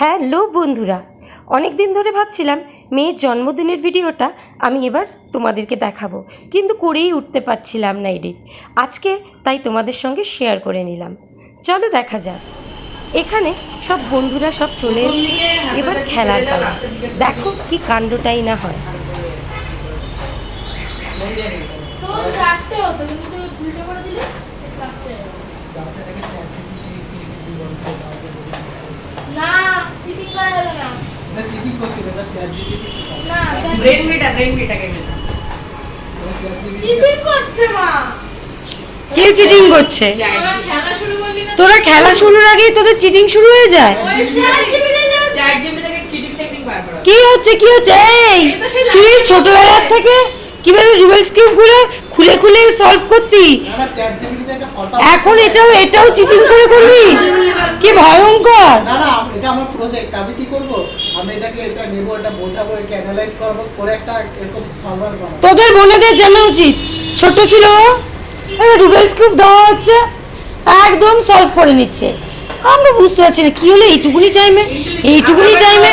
Hello বন্ধুরা অনেক দিন ধরে ভাবছিলাম মেয়ের জন্মদিনের ভিডিওটা আমি এবার তোমাদেরকে দেখাবো, কিন্তু করেই উঠতে পারছিলাম না এডিট। আজকে তাই তোমাদের সঙ্গে শেয়ার করে নিলাম। চলো দেখা যাক। এখানে সব বন্ধুরা সব চলে এসেছে। এবার খেলার পালা। দেখো কি কাণ্ডটাই না হয়। চারটে হতো তুই উল্টো করে দিলে না চিটিং করা যাবে না না ব্রেন মিটা ব্রেন মিটাকে মিটা চিটিং করছে মা কে চিটিং করছে খেলা শুরু করলি না তোরা খেলা শুরুর আগেই তোদের চিটিং শুরু হয়ে যায় চ্যাট জিপি থেকে চিটিং টেকনিক বার করা কি হচ্ছে কি হচ্ছে এই তুই ছোটবেলার থেকে কীভাবে রুবেলস খুলে খুলে সলভ করতি এখন এটাও এটাও চিটিং করে করবি কি ভয়ঙ্কর না না এটা আমার প্রজেক্ট আমি কি করব? আমি এটাকে, এটা নেব, এটা বোঝাবো এটাকে অ্যানালাইজ করব, করে একটা এরকম সলভার বানাবো। তোদের বোনেদের জানা উচিত। ছোট ছিল এবার রুবেলস কিউব দেওয়া হচ্ছে, একদম সলভ করে নিচ্ছে। আমরা বুঝতে পারছি না, কি হলো, এইটুকুনি টাইমে এইটুকুনি টাইমে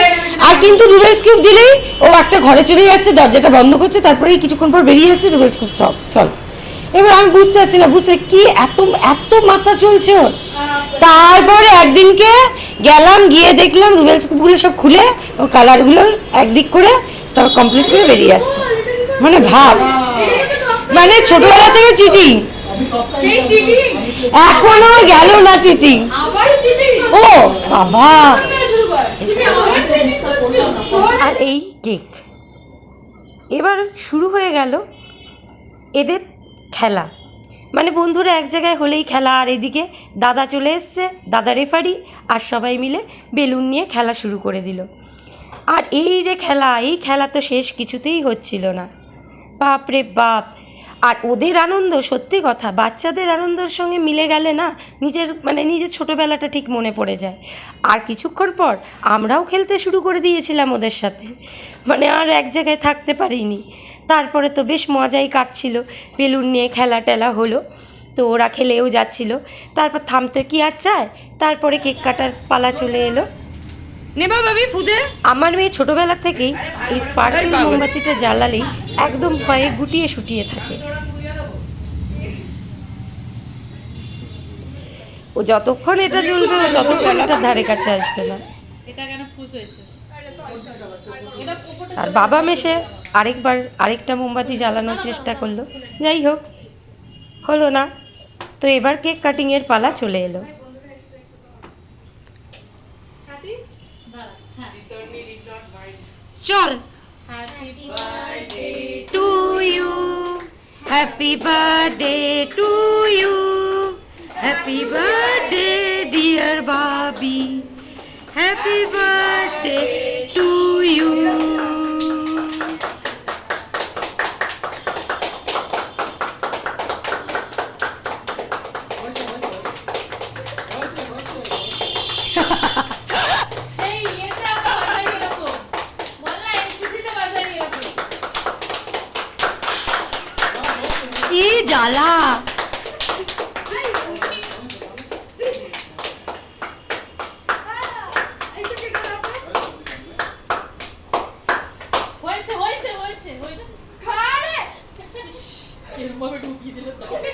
আর কিন্তু রুবেলস কিউব দিলেই ও একটা ঘরে চলে যাচ্ছে, দরজাটা বন্ধ করছে তারপরে কিছুক্ষণ পর বেরিয়ে আসছে রুবেলস কিউব সলভ সলভ এবার আমি বুঝতে পারছি না বুঝতে কি এত এত মাথা চলছে ওর। তারপরে একদিনকে গেলাম গিয়ে দেখলাম রুবেলস কিউবগুলো সব খুলে ও কালারগুলো একদিক করে তারপর কমপ্লিট করে বেরিয়ে আসছে। মানে ভাব। মানে ছোটবেলা থেকে চিটিং এখনও গেল না চিটিং ও বাবা। আর এই কেক। এবার শুরু হয়ে গেল। এদের খেলা। মানে বন্ধুরা এক জায়গায় হলেই খেলা, আর এদিকে দাদা চলে এসছে, দাদা রেফারি, আর সবাই মিলে বেলুন নিয়ে খেলা শুরু করে দিল। আর এই যে খেলা, এই খেলা তো শেষ কিছুতেই হচ্ছিল না। বাপ রে বাপ! আর ওদের আনন্দ, সত্যি কথা, বাচ্চাদের আনন্দের সঙ্গে মিলে গেলে না নিজের মানে নিজের ছোটোবেলাটা ঠিক মনে পড়ে যায়। আর কিছুক্ষণ পর আমরাও খেলতে শুরু করে দিয়েছিলাম ওদের সাথে। মানে আর এক জায়গায় থাকতে পারিনি। তারপরে তো বেশ মজাই কাটছিল। বেলুন নিয়ে খেলা টেলা হলো তো ওরা খেলেও যাচ্ছিল। তারপর থামতে কি আর চায়? তারপরে কেক কাটার পালা চলে এলো। নেবা ভাবি ফুদে আমার মেয়ে ছোটবেলা থেকেই এই স্পার্কেল মোমবাতিটা জ্বালালেই একদম ভয়ে গুটিয়ে শুটিয়ে থাকে। ও যতক্ষণ এটা জ্বলবে ও ততক্ষণ এটার ধারে কাছে আসবে না। এটা আর বাবা মেশে আরেকবার, আরেকটা মোমবাতি জ্বালানোর চেষ্টা করল। যাই হোক, হলো না। তো এবার কেক কাটিংয়ের পালা চলে এলো। চল। To you happy birthday to you happy birthday dear Babi happy birthday to you সেই ইয়েতে আমরা বাজাই এরকম বল না এনসিসিতে বাজাই এরকম কি জ্বালা হয়েছে হয়েছে হয়েছে হয়েছে খারে ঢুকিয়ে দিল বনুকে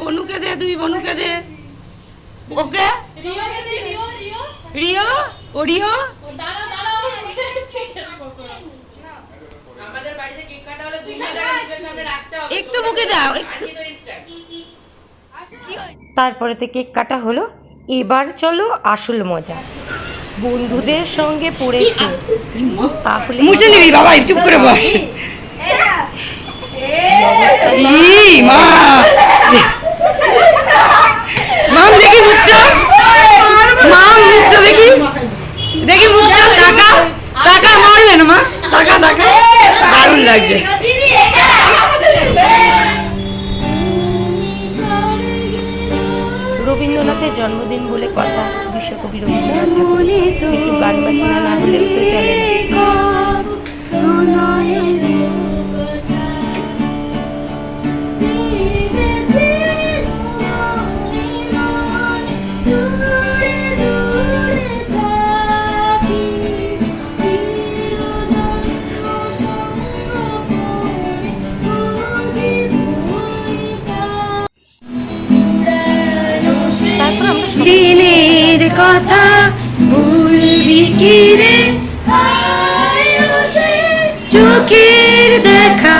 বনুকে দে তুই বনুকে দে। ওকে? রিও? রিও? রিও ও হবে। একটু মুখে দাও, তারপরে তো কেক কাটা হলো এবার চলো আসল মজা। বন্ধুদের সঙ্গে পড়েছো। তাহলে মুছে নিবি বাবা চুপ করে বস। মা। মাম দেখি মুখটা। মাম মুখটা দেখি। বিশ্বকবি রবীন্দ্রনাথ ঠাকুর একটু গান বাজনা না হলেও তো চলে না। কথা ভুলবি কি রে? চোখের দেখা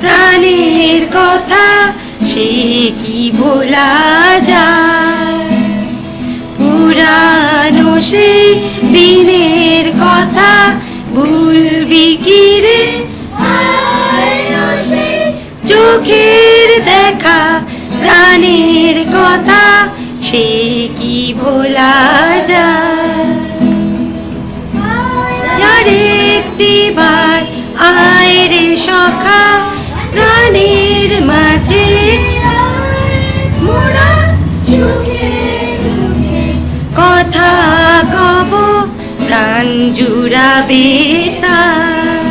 প্রাণের কথা সে কি ভোলা যায়? পুরানো সেই দিনের কথা ভুলবি কি রে? চোখের দেখা প্রাণের কথা সে ভোলা যায়। একটি বার আয় রে সখা প্রাণের মাঝে। কথা কব, প্রাণ জুড়াবে তার।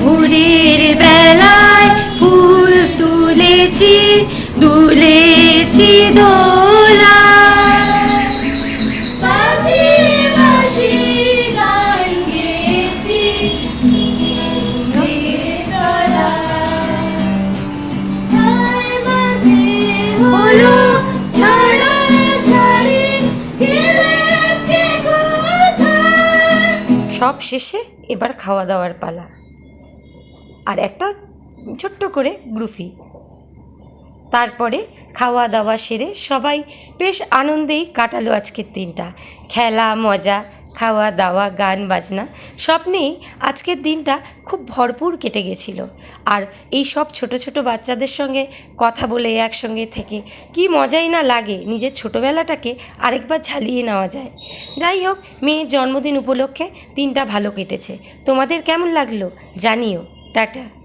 ভোরের দুলেছি দোলা। সব শেষে এবার খাওয়া দাওয়ার পালা। আর একটা ছোট্ট করে গ্রুফি। তারপরে খাওয়া দাওয়া সেরে সবাই বেশ আনন্দেই কাটালো আজকের দিনটা। খেলা, মজা খাওয়া দাওয়া গান, বাজনা, সব নিয়েই আজকের দিনটা খুব ভরপুর কেটে গেছিল। আর এই সব ছোট ছোট বাচ্চাদের সঙ্গে কথা বলে একসঙ্গে থেকে কি মজাই না লাগে নিজের ছোটোবেলাটাকে আরেকবার ঝালিয়ে নেওয়া যায়। যাই হোক, মেয়ের জন্মদিন উপলক্ষে দিনটা ভালো কেটেছে। তোমাদের কেমন লাগল জানিও। টাটা।